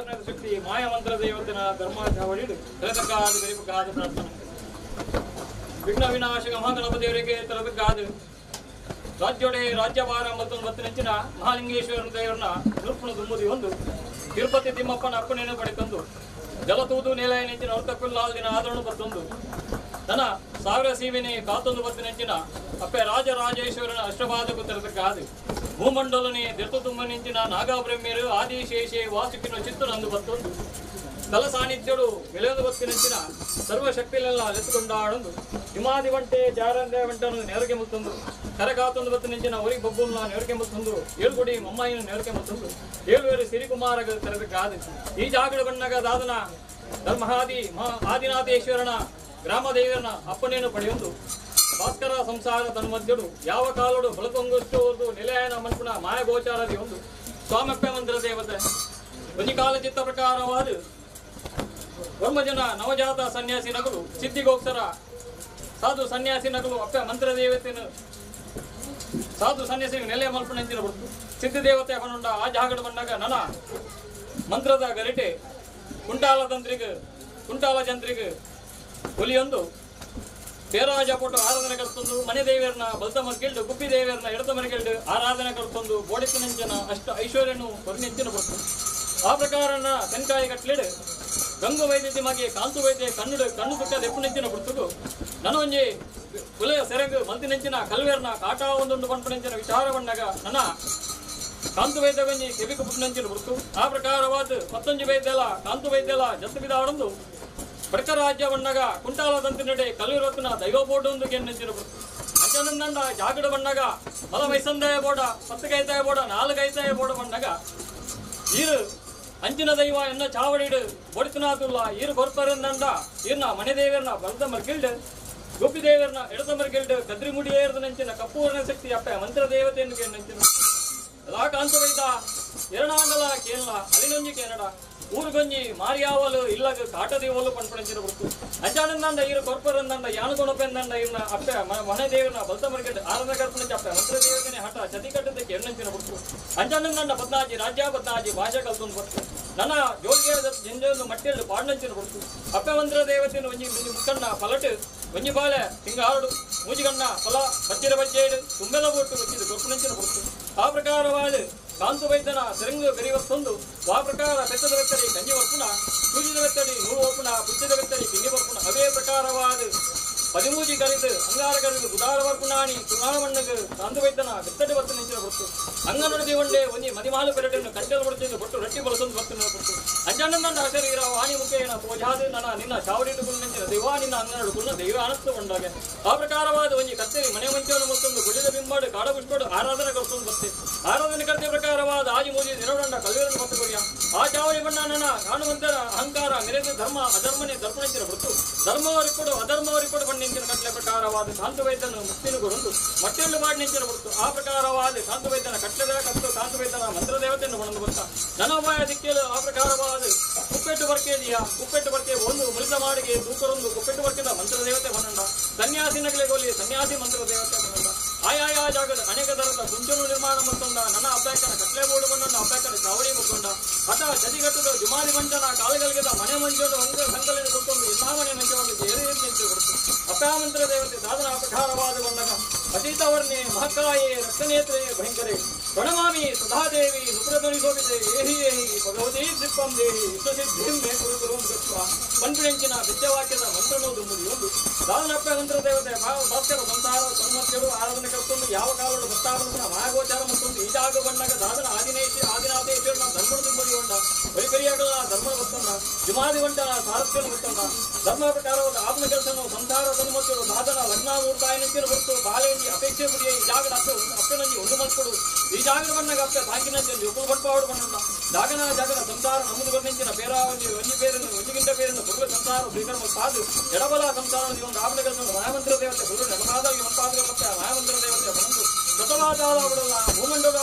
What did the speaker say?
ವರ್ಣದ ಶಕ್ತಿ ಮಾಯ ಮಂತ್ರದ ಇವತ್ತಿನ ಧರ್ಮಾಚಾವಳಿಡು ತೆರೆದಕ್ಕಾದ ಬೆರಿಪಕ್ಕಾದ ಪ್ರಾರ್ಥನೆ. ವಿಘ್ನ ವಿನಾಶಕ ಮಹಾಗಣಪತಿಯವರಿಗೆ ತೆರೆದಕ್ಕಾದ ರಾಜ್ಯೋಡೆ ರಾಜ್ಯಭಾರ ಮತ್ತು ಬತ್ತಿನೆಂಚಿನ ಮಹಾಲಿಂಗೇಶ್ವರ ದೇವರನ್ನ ನಿರೂಪಣ ದುಂಬುದಿ ಒಂದು ತಿರುಪತಿ ತಿಮ್ಮಪ್ಪನ ಅರ್ಪಣೆಯನ್ನು ಪಡೆ ತಂದು ಜಲತೂದು ನೆಲೆಯ ಅರ್ಥಕ್ಕೂ ಹೊರತಕ್ಕುಲ್ಲಾಲ್ ದಿನ ಆದರಣ ಬತ್ತೊಂದು ತನ ಸಾವಿರ ಸೀಮೆನೆ ಕಾತೊಂದು ಬತ್ತಿನೆಂಚಿನ ಅಪ್ಪೆ ರಾಜರಾಜೇಶ್ವರನ ಅಷ್ಟಪಾದಕು ತೆರೆದಕ್ಕಾದು ಭೂಮಂಡಲನೆ ದೆರ್ತು ತುಂಬ ನೆಂಚಿನ ನಾಗಾಬ್ರಹ್ಮ್ಯರು ಆದಿಶೇಷೆ ವಾಸುಕಿನ ಚಿತ್ತನಂದು ಬತ್ತೊಂದು ತಲ ಸಾನ್ನಿಧ್ಯಡು ಗೆಳೆಯದು ಬತ್ತಿನೆಂಚಿನ ಸರ್ವಶಕ್ತಿಲೆಲ್ಲ ಅಲೆತುಕೊಂಡಾಡೊಂದು ಹಿಮಾದಿ ಬಂಟೆ ಜಾರಂದೆ ಬಂಟನು ನೆರಗೆ ಮುತ್ತೊಂದು ಕರಕಾತೊಂದು ಬತ್ತು ನೆಂಚಿನ ಒರಿ ಬಬ್ಬುನ ನೆರಕೆ ಮುತ್ತೊಂದು ಏಳ್ಗುಡಿ ಮೊಮ್ಮಾಯಿನ ನೆರಕೆ ಮುತ್ತೊಂದು ಏಳುವೇರು ಸಿರಿಕುಮಾರಗ ತೆರೆದಕ್ಕಾದು ಈ ಜಾಗಡ ಬಣ್ಣಗ ದಾದನ ಧರ್ಮಹಾದಿ ಮಹಾ ಆದಿನಾಥೇಶ್ವರನ ಗ್ರಾಮ ದೇವರನ ಅಪ್ಪಣೆಯನ್ನು ಪಡೆಯೊಂದು ಭಾಸ್ಕರ ಸಂಸಾರ ತನ್ಮಧ್ಯಡು, ಯಾವ ಕಾಲಡು ಬಳಕೊಂಗಷ್ಟು ನೆಲೆಯನ ಮನ್ಪುನ ಮಾಯಗೋಚಾರದಿ ಒಂದು. ಸ್ವಾಮಪ್ಪ ಮಂದಿರ ದೇವತೆ. ಒಂದು ಕಾಲ ಚಿತ್ತ ಪ್ರಕಾರವಾದ ಬ್ರಹ್ಮಜನ ನವಜಾತ ಸನ್ಯಾಸಿ ನಗಲು ಸಿದ್ಧಿಗೋಸ್ಕರ ಸಾಧು ಸನ್ಯಾಸಿ ನಗಲು ಅಪ್ಪ ಮಂತ್ರ ದೇವತೆಯನ್ನು ಸಾಧು ಸನ್ಯಾಸಿ ನೆಲೆ ಮಲ್ಪಣೆಂದಿನ ಹೊರತು ಸಿದ್ಧಿ ದೇವತೆ ಅವನುಂಡ ಆ ಜಾಗಡ ಬಂದಾಗ ನನ ಮಂತ್ರದ ಗರಿಟೆ, ಕುಂಟಾಲ ತಂತ್ರಿಗ, ಕುಂಟಾಲ ಜಂತ್ರಿಗ ಹುಲಿಯೊಂದು. ಪೇರಾಜ ಪೊಟ್ಟು ಆರಾಧನೆ ಕರ್ತೊಂದು ಮನೆ ದೇವಿಯರ್ನ ಬಲ್ತ ಗುಪ್ಪಿ ಗುಬ್ಬಿ ದೇವಿಯರ್ನ ಎಡತ ಮರ್ಗೆಲ್ಡು ಆರಾಧನೆ ಕರ್ತೊಂದು ಬೋಡಿಸಿನಂಚನ ಅಷ್ಟ ಐಶ್ವರ್ಯನು ಪರಿಣಿತಿನ ಬರ್ತು ಆ ಪ್ರಕಾರನ ತೆನ್ಕಾಯಿ ಕಟ್ಲಿಡು, ಗಂಗು ವೈದ್ಯತಿ ಮಗೆ, ಕಾಂತು ವೈದ್ಯ ಕಣ್ಣುಡು, ಕಣ್ಣು ಸುಕ್ಕ ದೆಪ್ಪುನೆಂಚಿನ ಬಿಡ್ತುಗು ನನೊಂಜಿ ಕುಲೆಯ ಸೆರಗು ಮಲ್ತಿನೆಂಚಿನ ಕಲ್ವೇರ್ನ ಕಾಟ ಒಂದೊಂದು ಪಂಪನೆಂಚಿನ ವಿಚಾರ ಬಂದಾಗ ನನ್ನ ಕಾಂತು ವೈದ್ಯ ಗೊಂಜಿ ಕೆವಿಕು ನೆಂಚಿನ ಬಿಡ್ತು ಆ ಪ್ರಕಾರವಾದ ಮತ್ತೊಂಜಿ ವೈದ್ಯಲ ಕಾಂತು ವೈದ್ಯಲ ಜತ್ತು ಬಿದಾಡೊಂದು ಬಡಕ ರಾಜ್ಯ ಬಣ್ಣಗ ಕುಂಟಾಲ ದಂತಿನಡೆ ಕಲಿರತ್ನ ದೈವ ಬೋರ್ಡ್ ಒಂದು ಗೆನ್ನಂಚಿನ ಬಿಡ್ತು ಅಂಚನಂದಂಡ ಜಾಗಡ ಬಣ್ಣಗ ಮಲ ವೈಸಂದಾಯ ಬೋಡ ಪತ್ತಗೈತಾಯ ಬೋಡ ನಾಲ್ಕೈತಾಯ ಬೋಡ ಬಣ್ಣಗ ಈರು ಅಂಚಿನ ದೈವ ಎನ್ನ ಚಾವಡಿಡು ಬಡಿತನಾದುಲ್ಲ ಈರು ಕೊರ್ಪರಂದಂಡ ಈರ್ನ ಮನೆ ದೇವಿಯರ್ನ ಬಲದ ಮರ್ಗಿಲ್ಡ್. ಗೋಪಿ ದೇವಿಯರ್ನ ಎಡದ ಮರ್ಗಿಲ್ಡ್. ಕದ್ರಿ ಮುಡಿ ಏರ್ದನಂಚಿನ ಕಪ್ಪೂರ್ಣ ಶಕ್ತಿ ಅಪ್ಪ ಮಂತ್ರ ದೇವತೆಯನ್ನು ಗೆನ್ನಂಚಿನ ಅಲಾ ಕಾಂತ ವೈದ ಎರಡಾಂಡಲ ಕೇರಳ ಅಲಿನೊಂಜಿ ಕೇನಡ ಊರುಗೊಂಜಿ ಮಾರಿಯಾವಲು ಇಲ್ಲಗ ಕಾಟದೇವಲು ಪಂಪಣಂಚಿನ ಬಿಡ್ತು ಅಂಚಾನಂದಂಡ ಇರು ಕೊರ್ಪರಂದಂಡ ಯಾನುಗೊಣಪೆಂದಂಡ ಇರ್ನ ಅಪ್ಪೆ, ಮ- ಮನೆ ದೇವನ ಬಲ್ತ ಮರ್ಗಿಲ್ಡ್ ಆರನ ಕರ್ಪಣ ಚಪ್ಪ ಮಂತ್ರ ದೇವತೆನೆ ಹಠ ಚತಿ ಕಟ್ಟದಕ್ಕೆ ಎಣ್ಣಂಚಿನ ಬಿಡ್ತು ಅಂಚಾನಂದಂಡ ಬದ್ನಾಜಿ, ರಾಜ್ಯ ಬದ್ನಾಜಿ ಭಾಜ ಕಲ್ತೊಂದು ಬರ್ತು. ನನ್ನ ಜೋಗಿಯ ಜಂಜೊಂದು ಮಟ್ಟಿಯಲ್ಲಿ ಪಾಡ್ನಂಚಿನ ಬಿಡ್ತು ಅಪ್ಪೆ ಮಂತ್ರ ದೇವತೆಯನ್ನು ಒಂಜಿ ಮುಂಜಿ ಮುಕ್ಕಣ್ಣ ಪಲಟು ಒಂಜಿ ಬಾಲೆ ತಿಂಗಾಡು ಮೂಜಿಗಣ್ಣ ಫಲ ಬಚ್ಚಿರ ಬಜ್ಜೇಡು ತುಂಬೆಲ್ಲ ಬೋಟ್ಟು ಬಚ್ಚಿದು ಕೊರ್ಪುನಂಚಿನ ಬಿಡ್ತು ಆ ಪ್ರಕಾರವಾದ ಕಾಂತು ವೈದ್ಯನ ಸೆರಂಗು ಗರಿವತ್ತೊಂದು, ವಾ ಪ್ರಕಾರ ಬೆತ್ತದ ಬೆತ್ತಡಿ ಕಂಜಿ ಬರ್ಪುಣ ಸೂಜಿದ ಬೆತ್ತಡಿ ಒಪ್ಪುಣ ಪುಚ್ಚಿದ ಬೆತ್ತಡಿ ಕಿಂಗಿ ಬರ್ಪುಣ ಅವೇ ಪ್ರಕಾರವಾದ. ಪರಿಮೂಜಿ ಕರಿದು ಅಂಗಾರ ಕರಿದು ಗುದಾರ ಬರ್ಪುಣಾಣಿ ಕುಣಾಮಣ್ಣಗ ಕಾಂತು ವೈದ್ಯನ ಬೆತ್ತಡಿ ಬತ್ತು ನಿಂಚಿನ ಬರ್ತು ಅಂಗನೊಡ ದೇವಂಡೆ ಒಂಜಿ ಮದಿಮಾಲು ಪೆರಟನ್ನು ಕಟ್ಟೆಲು ಬಡ್ತಿದ್ದು ಬಟ್ಟು ರಟ್ಟಿ ಬಳಸೊಂದು ಬತ್ತು ಬರ್ತು ಅಂಜಣ್ಣಂದ ಇರ ವಾಣಿ ಮುಖೇನ, ಪೋಜಾದು ನನ್ನ ನಿನ್ನ ಚಾವಡಿಟ್ಟು ಕುಂದಿನ ದೈವ, ನಿನ್ನ ಅಂಗನಡು ಕುನ್ನ ದೈವ ಅನಸ್ತು ಬಂದಾಗ ಆ ಪ್ರಕಾರವಾದ ಒಂಜಿ ಕತ್ತರಿ ಮನೆ ಮಂಚವನ್ನು ಮುತ್ತೊಂದು ಗುಡಿದ ಬಿಂಬಾಡು ಕಾಡ ಬಿಟ್ಕೊಂಡು ಆರಾಧನೆ ಕರ್ತೊಂದು ಬರ್ತೆ ಆರಾಧನೆ ಕರ್ತೆ ಪ್ರಕಾರವಾದ ಆಜಿ ಮೂಜಿ ಕಲ್ವೇರನ್ನು ಮತ್ತು ಕೊರಿಯ ಆ ಚಾವಳಿ ಬಣ್ಣ ನನ್ನ ಅಹಂಕಾರ ಮೆರೆದು ಧರ್ಮ, ಅಧರ್ಮನೆ ಕೊಡು, ಅಧರ್ಮವರಿ ಕೊಡು ಬಣ್ಣ ಬಣ್ಣಿಂಚಿನ ಕಟ್ಟಲೆ ಪ್ರಕಾರವಾದ ಶಾಂತವೇದನ ಮುಕ್ತಿನ ಗುರುಂದು ಮಟ್ಟೆಲ್ಲು ಮಾಡಿ ನಿಂಚಿನ ಹೊರತು ಆ ಪ್ರಕಾರವಾದ ಶಾಂತವೇದನ ಕಟ್ಟದ ಕತ್ತು ಕಾಂತು ಮಂತ್ರದೇವತೆಯನ್ನು ಮಂತ್ರ ದೇವತೆಯನ್ನು ಬಂದು ಬರ್ತಾ ಧನೋಪಾಯ ದಿಕ್ಕಿಲು ಆ ಪ್ರಕಾರವಾದ ಕುಪ್ಪೆಟ್ಟು ಬರ್ಕೆದಿಯ ಕುಪ್ಪೆಟ್ಟು ಬರ್ಕೆ ಒಂದು ಮುಳಿದ ಮಾಡಿಗೆ ದೂಕರೊಂದು ಕುಪ್ಪೆಟ್ಟು ಬರ್ಕೆದ ಮಂತ್ರ ದೇವತೆ ಸನ್ಯಾಸಿ ಗೋಲಿ ಸನ್ಯಾಸಿ ಮಂತ್ರದೇವತೆ ಬನ್ನಂಡ ಆಯಾಯ ಜಾಗದ ಅನೇಕ ತರದ ಕುಂಚನು ನಿರ್ಮಾಣ ಮುತ್ತೊಂಡ ನನ್ನ ಅಭ್ಯಾಕನ ಕಟ್ಲೆ ಬೋರ್ಡು ಬಣ್ಣನ ಅಭ್ಯಾಕನ ಚಾವಡಿ ಮುಕ್ಕೊಂಡ ಅಥ ಜದಿಗಟ್ಟದ ಜುಮಾರಿ ಮಂಚನ ಕಾಲುಗಳಿಗೆದ ಮನೆ ಮಂಚದ ಒಂದು ಸಂಕಲನ ಕೊಟ್ಟೊಂದು ಎಲ್ಲ ಮನೆ ಮಂಚವನ್ನು ಏರಿ ನಿಂತು ಅಪ್ಯಾಮಂತ್ರ ದೇವತೆ ದಾದನ ಅಪಕಾರವಾದ ಬಂದಾಗ ಅತೀತವರ್ಣೆ ಮಹಕಾಯೇ ರಕ್ತನೇತ್ರೇ ಭಯಂಕರೇ. ಪ್ರಣಮಾಮಿ ಸದಾದೇವಿ ನುಪುರಧ್ವನಿ ಶೋಭಿತೆ ಏಹಿ ಏಹಿ, ಭಗವತಿ ದಿಪ್ಪಂ ದೇಹಿ, ವಿಶ್ವಸಿದ್ಧಿಂ ಮೇ ಕುರು ಗುರುಂ ಗತ್ವ. ಪಂಪಿಣೆಂಚಿನ ವಿದ್ಯಾವಾಕ್ಯದ ಮಂತ್ರನೋದು ಮುಗಿಯೊಂದು ದಾದನಪ್ಪ ಮಂತ್ರ ದೇವತೆ ಭಾಸ್ಕರ ಸಂಸಾರ ಸನ್ಮತ್ಯರು ಆರಾಧನೆ ಕರ್ತೊಂದು ಯಾವ ಕಾಲದ ಭಕ್ತಾವನ ಮಹಾಗೋಚಾರ ಮತ್ತೊಂದು. ಈಜಾಗ ಬಣ್ಣಗ ದಾದನ ಆದಿನೇಶ, ಆದಿನಾಥೇಶ್ವರನ ಧರ್ಮದ ತುಂಬಿಕೊಂಡ ವೈಕರಿಯಾಗಲ ಧರ್ಮ ಜುಮಾದಿ ವಂಟನ ಸಾರಥ್ಯನ ಬರ್ತಂಡ ಧರ್ಮ ಪ್ರಕಾರವಾದ ಆತ್ಮ ಕೆಲಸವನ್ನು ಸಂಸಾರ ಸನ್ಮತ್ಯರು ದಾದನ ಲಗ್ನಾಮೂರ್ತಾಯನಂಚಿನ ಹೊರತು ಬಾಲೆಯಲ್ಲಿ ಅಪೇಕ್ಷೆ ಬುಡಿಯ ಈ ಜಾಗದ ಅಪ್ಪ ಅಪ್ಪನಲ್ಲಿ ಒಂದು ಮತ್ಕೊಡು ಈ ಜಾಗದ ಅಪ್ಪ ತಾಕಿನಲ್ಲಿ ಉಪ್ಪು ಬಟ್ಪಾವಡು ಬಣ್ಣ ಜಾಗನ ಜಾಗನ ಸಂಸಾರ ನಮ್ಮದು ಬರ್ನಿಂಚಿನ ಬೇರಾವಲ್ಲಿ ಒಂದು ಬೇರನ್ನು ಒಂಜಿಗಿಂತ ಬೇರನ್ನು ಪುರುಳ ಸಂಸಾರ, ಶ್ರೀಕರ್ಮ ಸಾಧು, ಎಡಬಲ ಸಂಸಾರ, ಒಂದು ರಾಮನ ಕೆಲಸ ಮಾಯಮಂತ್ರ ದೇವತೆ ಗುರು ನಮಗಾದ ಮಂಪಾದ ಮತ್ತೆ ಮಾಯಮಂತ್ರ ದೇವತೆ, ಬಂದು ಸತಲಾಚಾರ ಭೂಮಂಡಲ